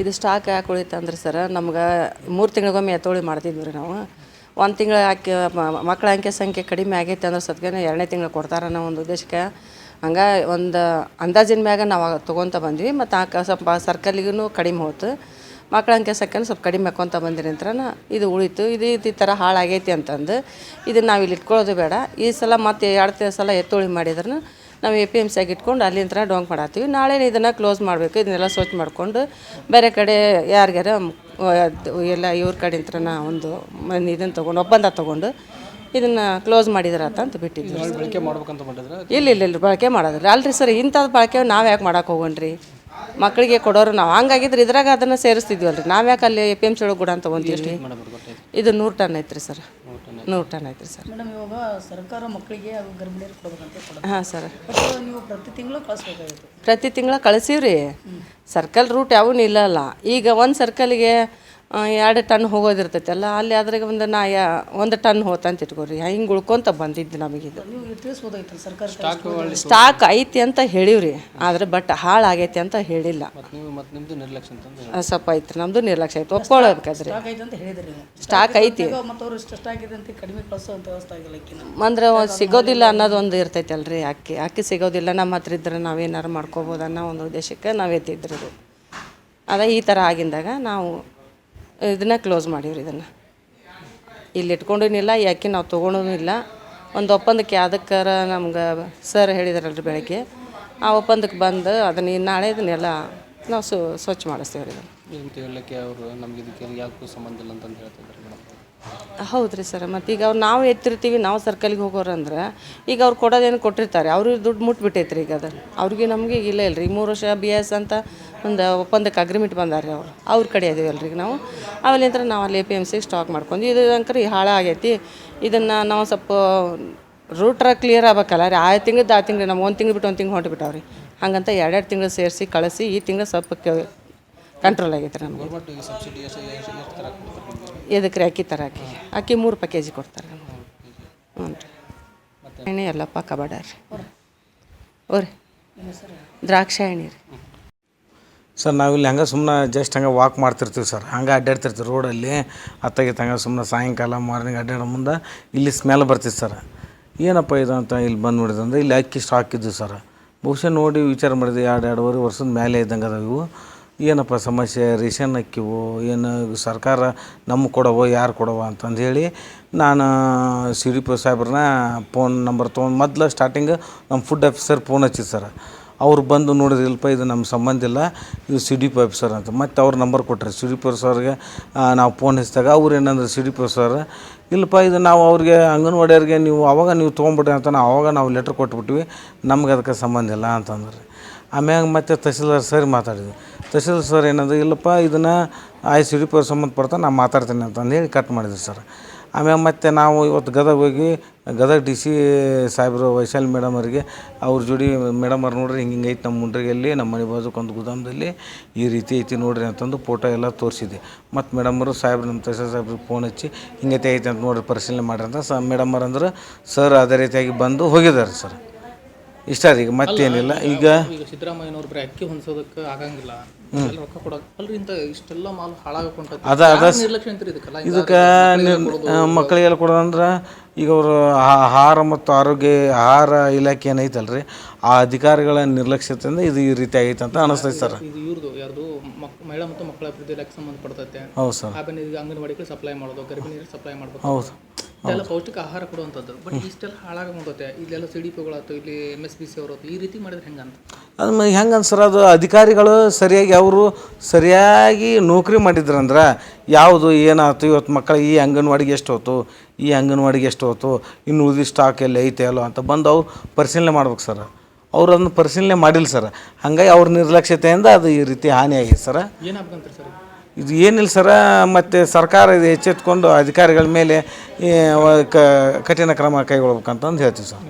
ಇದು ಸ್ಟಾಕ್ ಯಾಕೆ ಉಳಿತಂದ್ರೆ ಸರ್, ನಮ್ಗೆ ಮೂರು ತಿಂಗಳಿಗೊಮ್ಮೆ ಎತ್ತೋಳಿ ಮಾಡ್ತಿದ್ವಿ ರೀ ನಾವು. ಒಂದು ತಿಂಗಳ ಹಾಕಿ ಮಕ್ಕಳ ಅಂಕೆ ಸಂಖ್ಯೆ ಕಡಿಮೆ ಆಗೈತೆ ಅಂದ್ರೆ ಸತ್ಗೆ ಎರಡನೇ ತಿಂಗಳು ಕೊಡ್ತಾರೆ ಅನ್ನೋ ಒಂದು ಉದ್ದೇಶಕ್ಕೆ ಹಂಗೆ ಒಂದು ಅಂದಾಜಿನ ಮ್ಯಾಗ ನಾವು ತೊಗೊತ ಬಂದ್ವಿ ಮತ್ತು ಆ ಸ್ವಲ್ಪ ಸರ್ಕಲ್ಗೂ ಕಡಿಮೆ ಹೋಯ್ತು ಮಕ್ಕಳ ಅಂಕೆ ಸಂಖ್ಯೆನೂ ಸ್ವಲ್ಪ ಕಡಿಮೆ ಹಾಕ್ಕೊತ ಬಂದಿರಿ ಇದು ಉಳಿತು. ಇದು ಈ ಥರ ಹಾಳಾಗೈತಿ ಅಂತಂದು ಇದನ್ನು ನಾವು ಇಲ್ಲಿ ಇಟ್ಕೊಳ್ಳೋದು ಬೇಡ. ಈ ಸಲ ಮತ್ತೆ ಎರಡು ಸಲ ಎತ್ತೋಳಿ ಮಾಡಿದ್ರೂ ನಾವು ಎ ಪಿ ಎಂ ಸಿಯಾಗಿ ಇಟ್ಕೊಂಡು ಅಲ್ಲಿಂದ ಡೊಂಕ್ ಮಾಡತ್ತೀವಿ. ನಾಳೆ ಇದನ್ನು ಕ್ಲೋಸ್ ಮಾಡಬೇಕು. ಇದನ್ನೆಲ್ಲ ಸ್ವಚ್ಛ ಮಾಡಿಕೊಂಡು ಬೇರೆ ಕಡೆ ಯಾರಿಗಾರ ಎಲ್ಲ ಇವ್ರ ನಾ ಒಂದು ಇದನ್ನು ತೊಗೊಂಡು ಒಪ್ಪಂದ ತೊಗೊಂಡು ಇದನ್ನು ಕ್ಲೋಸ್ ಮಾಡಿದ್ರಾತ ಅಂತ ಬಿಟ್ಟಿದ್ವಿ. ಇಲ್ಲ ಇಲ್ಲ ಇಲ್ಲ ಬಳಕೆ ಮಾಡೋದ್ರಿ. ಅಲ್ರಿ ಸರ್ ಇಂಥದ್ದು ಬಳಕೆ ನಾವು ಯಾಕೆ ಮಾಡಕ್ಕೆ ಹೋಗೋಣ್ರಿ? ಮಕ್ಕಳಿಗೆ ಕೊಡೋರು ನಾವು. ಹಂಗಾಗಿದ್ರೆ ಇದ್ರಾಗ ಅದನ್ನು ಸೇರಿಸ್ತಿದ್ವಲ್ರಿ. ನಾವು ಯಾಕೆ ಅಲ್ಲಿ ಎ ಪಿ ಎಂ ಸಿ ಒಳಗೆ ಗುಡ ಅಂತ ತೊಗೊಂತೀವಿ ಇದು ನೂರು ಟನ್ ಐತ್ರಿ ಸರ್. ನೂರು ಟನ್ ಐತ್ರಿ ಸರ್. ಮೇಡಮ್ ಇವಾಗ ಸರ್ಕಾರ ಮಕ್ಕಳಿಗೆ ಗರ್ಭಿಣಿಯರು ಕೊಡ್ಬೇಕಂತ ಕೊಡೋದು ಹಾಂ ಸರ್. ಬಟ್ ನೀವು ಪ್ರತಿ ತಿಂಗಳು ಕಳಿಸ್ಬೇಕಾಗಿತ್ತು. ಪ್ರತಿ ತಿಂಗಳ ಕಳಿಸೀವ್ರಿ. ಸರ್ಕಲ್ ರೂಟ್ ಯಾವೂ ಅಲ್ಲ ಈಗ ಒಂದು ಸರ್ಕಲ್ಗೆ ಎರಡು ಟನ್ ಹೋಗೋದಿರ್ತೈತಲ್ಲ ಅಲ್ಲಿ ಅದ್ರಾಗ ಒಂದು ನಾ ಯಾ ಒಂದು ಟನ್ ಹೋತಂತ ಇಟ್ಕೋರಿ ಹಿಂಗೆ ಉಳ್ಕೊಂತ ಬಂದಿದ್ದು ನಮಗಿದು ನೀವು ತಿಳಿಸ್ಬೋದಾಗಿತ್ತು ಸರ್ಕಾರ ಸ್ಟಾಕ್ ಐತಿ ಅಂತ ಹೇಳಿವ್ರಿ ಆದ್ರೆ ಬಟ್ ಹಾಳಾಗೈತಿ ಅಂತ ಹೇಳಿಲ್ಲ. ಮತ್ತು ನೀವು ಮತ್ತು ನಿಮ್ಮದು ನಿರ್ಲಕ್ಷ್ಯ ಅಂತಂದು ಆ, ಸ್ವಲ್ಪ ಐತ್ರಿ ನಮ್ದು ನಿರ್ಲಕ್ಷ್ಯ ಐತಿ ಒಪ್ಕೊಳ್ಬೇಕಾದ್ರಿ. ಸ್ಟಾಕ್ ಐತೆ ಅಂತ ಹೇಳಿದ್ರಿ ಸ್ಟಾಕ್ ಐತಿ. ಮತ್ತು ಅವ್ರು ಸ್ಟಾಕ್ ಇದೆ ಅಂತ ಕಡಿಮೆ ಕಳಿಸೋಂಥ ವ್ಯವಸ್ಥೆ ಆಗಿಲ್ಲ ಅಕ್ಕಿನ ಅಂದ್ರೆ ಸಿಗೋದಿಲ್ಲ ಅನ್ನೋದು ಒಂದು ಇರ್ತೈತಲ್ರಿ ಅಕ್ಕಿ. ಅಕ್ಕಿ ಸಿಗೋದಿಲ್ಲ ನಮ್ಮ ಹತ್ರ ಇದ್ರೆ ನಾವೇನಾರು ಮಾಡ್ಕೋಬೋದು ಅನ್ನೋ ಒಂದು ಉದ್ದೇಶಕ್ಕೆ ನಾವು ಎತ್ತಿದ್ರಿ ಅದೇ ಅದ ಈ ಥರ ಆಗಿಂದಾಗ ನಾವು ಇದನ್ನ ಕ್ಲೋಸ್ ಮಾಡೀವ್ರಿ ಇದನ್ನು. ಇಲ್ಲಿ ಇಟ್ಕೊಂಡಿನಿಲ್ಲ ಯಾಕೆ ನಾವು ತೊಗೊಂಡೂ ಇಲ್ಲ ಒಂದು ಒಪ್ಪಂದಕ್ಕೆ ಯಾವ್ದಕ್ಕಾರ ನಮ್ಗೆ ಸರ್ ಹೇಳಿದಾರಲ್ರಿ ಬೆಳಗ್ಗೆ. ಆ ಒಪ್ಪಂದಕ್ಕೆ ಬಂದು ಅದನ್ನ ನಾಳೆ ಇದನ್ನೆಲ್ಲ ನಾವು ಸ್ವಚ್ಛ ಮಾಡಿಸ್ತೇವೆ ರೀ ಇದನ್ನು ಅಂತ ಹೇಳಕ್ಕೆ ಅವರು ನಮ್ಗೆ ಇದಕ್ಕೆ ಯಾಕೂ ಸಂಬಂಧ ಇಲ್ಲ ಅಂತಂದು ಹೇಳ್ತಿದ್ದಾರೆ ಮೇಡಮ್ ಹೌದು ರೀ ಸರ್, ಮತ್ತು ಈಗ ಅವ್ರು ನಾವು ಎತ್ತಿರ್ತೀವಿ, ನಾವು ಸರ್ಕಲ್ಗೆ ಹೋಗೋರು ಅಂದ್ರೆ ಈಗ ಅವ್ರು ಕೊಡೋದೇನು ಕೊಟ್ಟಿರ್ತಾರೆ, ಅವ್ರಿಗೆ ದುಡ್ಡು ಮುಟ್ಬಿಟ್ಟೈತೆ ರೀ ಈಗ ಅದು ಅವ್ರಿಗೆ ನಮಗೆ ಇಲ್ಲ ಇಲ್ಲ ರೀ ಮೂರು ವರ್ಷ ಬಿ ಎಸ್ ಅಂತ ಒಂದು ಒಪ್ಪಂದಕ್ಕೆ ಅಗ್ರಿಮೆಂಟ್ ಬಂದಾರೆ ರೀ ಅವ್ರು. ಅವ್ರ ಕಡೆ ಇದೀವಲ್ರಿ ಈಗ ನಾವು. ಅಲ್ಲಿಂದ ನಾವು ಅಲ್ಲಿ ಎ ಪಿ ಎಂ ಸಿಗೆ ಸ್ಟಾಕ್ ಮಾಡ್ಕೊಂಡು, ಇದು ಅಂಕರಿ ಹಾಳಾಗೈತಿ ಇದನ್ನು ನಾವು ಸ್ವಲ್ಪ ರೂಟ್ರ ಕ್ಲಿಯರ್ ಆಗ್ಬೇಕಲ್ಲ ರೀ, ಆ ತಿಂಗ್ಳದ್ದು ಆ ತಿಂಗಳು ನಾವು ಒಂದು ತಿಂಗ್ಳು ಬಿಟ್ಟು ಒಂದು ತಿಂಗ್ಳು ಹೊಂಟು ಹಂಗಂತ ಎರಡೆರಡು ತಿಂಗಳು ಸೇರಿಸಿ ಕಳಿಸಿ ಈ ತಿಂಗಳು ಸ್ವಲ್ಪ ಕಂಟ್ರೋಲ್ ಆಗೈತೆ ರೀ ನಮಗೆ. ಎದಕ್ಕೆ ರೀ ಅಕ್ಕಿ ಥರ ಅಕ್ಕಿ? ಅಕ್ಕಿ ಮೂರು ರೂಪಾಯಿ ಕೆ ಜಿ ಕೊಡ್ತಾರೆ ಹ್ಞೂ ರೀ. ಎಣ್ಣೆ ಎಲ್ಲಪ್ಪ ಕಬಾಡ ರೀ. ಓರಿ. ದ್ರಾಕ್ಷಾಯಣಿ ರೀ. ಸರ್ ನಾವಿಲ್ಲಿ ಹಂಗೆ ಸುಮ್ಮನೆ ಜಸ್ಟ್ ಹಂಗೆ ವಾಕ್ ಮಾಡ್ತಿರ್ತೀವಿ ಸರ್. ಹಂಗೆ ಅಡ್ಡಾಡ್ತಿರ್ತೀವಿ ರೋಡಲ್ಲಿ ಅತ್ತಾಗಿತ್ತು ಹಂಗೆ ಸುಮ್ಮನೆ ಸಾಯಂಕಾಲ ಮಾರ್ನಿಂಗ್ ಅಡ್ಡಾಡೋ ಮುಂದೆ ಇಲ್ಲಿ ಸ್ಮೆಲ್ ಬರ್ತಿತ್ತು ಸರ್. ಏನಪ್ಪ ಇದು ಅಂತ ಇಲ್ಲಿ ಬಂದು ನೋಡಿದಂದ್ರೆ ಇಲ್ಲಿ ಅಕ್ಕಿ ಸ್ಟಾಕ್ ಇದ್ದು ಸರ್. ಬಹುಶಃ ನೋಡಿ ವಿಚಾರ ಮಾಡಿದೆ ಎರಡು ಎರಡೂವರೆ ವರ್ಷದ ಮೇಲೆ ಇದ್ದಂಗೆ ಅದಾವೆ ಇವು. ಏನಪ್ಪ ಸಮಸ್ಯೆ, ರೇಷನ್ ಅಕ್ಕಿವೋ, ಏನು ಸರ್ಕಾರ ನಮ್ಗೆ ಕೊಡವೋ, ಯಾರು ಕೊಡವ ಅಂತಂದು ಹೇಳಿ ನಾನು ಸಿ ಡಿ ಪಿ ಸಾಹೇಬ್ರನ್ನ ಪೋನ್ ನಂಬರ್ ತೊಗೊಂಡು ಮೊದ್ಲು ಸ್ಟಾರ್ಟಿಂಗ್ ನಮ್ಮ ಫುಡ್ ಆಫೀಸರ್ ಫೋನ್ ಹಚ್ಚಿದ್ದು ಸರ್ ಅವ್ರು ಬಂದು ನೋಡಿದ್ರು, ಇಲ್ಲಪ್ಪ, ಇದು ನಮ್ಮ ಸಂಬಂಧ ಇಲ್ಲ, ಇದು ಸಿ ಡಿ ಪಿ ಆಫೀಸರ್ ಅಂತ. ಮತ್ತು ಅವ್ರ ನಂಬರ್ ಕೊಟ್ಟರೆ ಸಿ ಡಿ ಪಿ ಸರ್ಗೆ ನಾವು ಫೋನ್ ಹಚ್ಚಿದಾಗ ಅವ್ರು ಏನಂದ್ರೆ ಸಿ ಡಿ ಪಿ ಸರ್ ಇಲ್ಲಪ್ಪ, ಇದು ನಾವು ಅವ್ರಿಗೆ, ಅಂಗನವಾಡಿಯವ್ರಿಗೆ ನೀವು ಅವಾಗ ನೀವು ತೊಗೊಂಬಿಟ್ರಿ ಅಂತ ನಾವು ಅವಾಗ ನಾವು ಲೆಟ್ರ್ ಕೊಟ್ಬಿಟ್ವಿ. ನಮ್ಗೆ ಅದಕ್ಕೆ ಸಂಬಂಧ ಇಲ್ಲ ಅಂತಂದ್ರೆ. ಆಮ್ಯಾಗ ಮತ್ತೆ ತಹಸೀಲ್ದಾರ್ ಸರ್ ಮಾತಾಡಿದ್ವಿ ತಹಸೀಲ್ದಾರ್ ಸರ್ ಏನಂದ್ರೆ, ಇಲ್ಲಪ್ಪ, ಇದನ್ನು ಐ ಸಿ ಡಿ ಪಿ ಸಂಬಂಧಪಡ್ತಾ ನಾನು ಮಾತಾಡ್ತೀನಿ ಅಂತಂದು ಹೇಳಿ ಕಟ್ ಮಾಡಿದ್ರು ಸರ್. ಆಮ್ಯಾಗ ಮತ್ತು ನಾವು ಇವತ್ತು ಗದಗ ಹೋಗಿ, ಗದಗ ಡಿ ಸಿ ಸಾಹೇಬರು ವೈಶಾಲಿ ಮೇಡಮ್ ಅವರಿಗೆ, ಅವ್ರ ಜೋಡಿ ಮೇಡಮ್ ಅವ್ರು ನೋಡ್ರಿ, ಹಿಂಗೆ ಹಿಂಗೆ ಐತೆ ನಮ್ಮ ಮುಂಡ್ರಿಗೆಲ್ಲಿ ನಮ್ಮ ಮನೆ ಬಾಜುಕೊಂದು ಗೋದಾಮದಲ್ಲಿ ಈ ರೀತಿ ಐತಿ ನೋಡ್ರಿ ಅಂತಂದು ಫೋಟೋ ಎಲ್ಲ ತೋರಿಸಿದೆ ಮತ್ತು ಮೇಡಮರು ಸಾಹೇಬ್ರು ನಮ್ಮ ತಹಸೀಲ್ ಸಾಹೇಬ್ರಿಗೆ ಫೋನ್ ಹಚ್ಚಿ ಹಿಂಗೈತೆ ಐತೆ ಅಂತ ನೋಡ್ರಿ ಪರಿಶೀಲನೆ ಮಾಡ್ರಿ ಅಂತ. ಸ ಮೇಡಮ್ ಅವ್ರು ಅಂದ್ರೆ, ಸರ್, ಅದೇ ರೀತಿಯಾಗಿ ಬಂದು ಹೋಗಿದ್ದಾರೆ ಸರ್. ಇಷ್ಟ ರೀ ಈಗ ಮತ್ತೇನಿಲ್ಲ. ಈಗ ಈಗ ಸಿದ್ದರಾಮಯ್ಯನವ್ರು ಬರೀ ಅಕ್ಕಿ ಹೊಂದ್ಸೋದಕ್ಕೆ ಆಗಂಗಿಲ್ಲ. ಎಲ್ಲ ರೊಕ್ಕ ಕೊಡೋಕೆ ಅಲ್ರಿ ಇಂಥ ಇಷ್ಟೆಲ್ಲ ಮಾಲ್ ಹಾಳಾಗಕೊಂಡೈತಿ. ಅದ ಅದ ನಿರ್ಲಕ್ಷ್ಯ ಅಂತೀರಿ ಇದಕ್ಕೆಲ್ಲ? ಇದಕ್ಕೆ ಮಕ್ಕಳಿಗೆಲ್ಲ ಕೊಡೋದಂದ್ರೆ ಈಗ ಅವರು ಆಹಾರ ಮತ್ತು ಆರೋಗ್ಯ ಆಹಾರ ಇಲಾಖೆ ಏನೈತಲ್ರಿ ಆ ಅಧಿಕಾರಿಗಳ ನಿರ್ಲಕ್ಷ್ಯತೆಯಿಂದ ಇದು ಈ ರೀತಿ ಆಗೈತೆ ಅಂತ ಅನಿಸ್ತೈತೆ ಸರ್. ಇದು ಇವ್ರದ್ದು ಯಾರ್ದು ಮಕ್ ಮಹಿಳಾ ಮತ್ತು ಮಕ್ಕಳ ಅಭಿವೃದ್ಧಿ ಇಲಾಖೆ ಸಂಬಂಧಪಡ್ತೈತೆ. ಹೌದು ಸರ್. ಆಮೇಲೆ ಈಗ ಅಂಗನವಾಡಿಗಳು ಸಪ್ಲೈ ಮಾಡೋದು ಗರ್ಭಿಣಿಯರಿಗೆ ಸಪ್ಲೈ ಮಾಡಬೇಕು. ಹೌದು. ಇದೆಲ್ಲ ಪೌಷ್ಟಿಕ ಆಹಾರ ಕೊಡುವಂಥದ್ದು. ಬಟ್ ಇಷ್ಟೆಲ್ಲ ಹಾಳಾಗಿ ಮುಂದೈತೆ ಇಲ್ಲೆಲ್ಲ ಸಿ ಡಿ ಪಿಗಳಾಯ್ತು ಇಲ್ಲಿ ಎಂ ಎಸ್ ಬಿ ಸಿ ಅವರು ಈ ರೀತಿ ಮಾಡಿದ್ರೆ ಹೆಂಗಂತ? ಅದು ಹೆಂಗೆ ಅನ್ಸರ್ ಅದು? ಅಧಿಕಾರಿಗಳು ಸರಿಯಾಗಿ ಅವರು ಸರಿಯಾಗಿ ನೌಕರಿ ಮಾಡಿದ್ರಂದ್ರೆ ಯಾವುದು ಏನಾಯ್ತು? ಇವತ್ತು ಮಕ್ಕಳ ಈ ಅಂಗನವಾಡಿಗೆ ಎಷ್ಟು ಹೋತು ಈ ಅಂಗನವಾಡಿಗೆ ಎಷ್ಟು ಹೋತು ಇನ್ನು ಉಳಿದ ಸ್ಟಾಕ್ ಎಲ್ಲಿ ಐತೆ ಅಲ್ಲೋ ಅಂತ ಬಂದು ಅವ್ರು ಪರಿಶೀಲನೆ ಮಾಡ್ಬೇಕು ಸರ್. ಅವ್ರು ಅದನ್ನು ಪರಿಶೀಲನೆ ಮಾಡಿಲ್ಲ ಸರ್. ಹಾಗಾಗಿ ಅವ್ರ ನಿರ್ಲಕ್ಷ್ಯತೆಯಿಂದ ಅದು ಈ ರೀತಿ ಹಾನಿಯಾಗಿದೆ ಸರ್. ಏನಾಗ್ಬೇಕಂತ್ರಿ ಸರ್ ಇದು ಏನಿಲ್ಲ ಸರ, ಮತ್ತು ಸರ್ಕಾರ ಇದು ಎಚ್ಚೆತ್ಕೊಂಡು ಅಧಿಕಾರಿಗಳ ಮೇಲೆ ಕ- ಕಠಿಣ ಕ್ರಮ ಕೈಗೊಳ್ಬೇಕಂತಂದು ಹೇಳ್ತೀವಿ ಸರ್.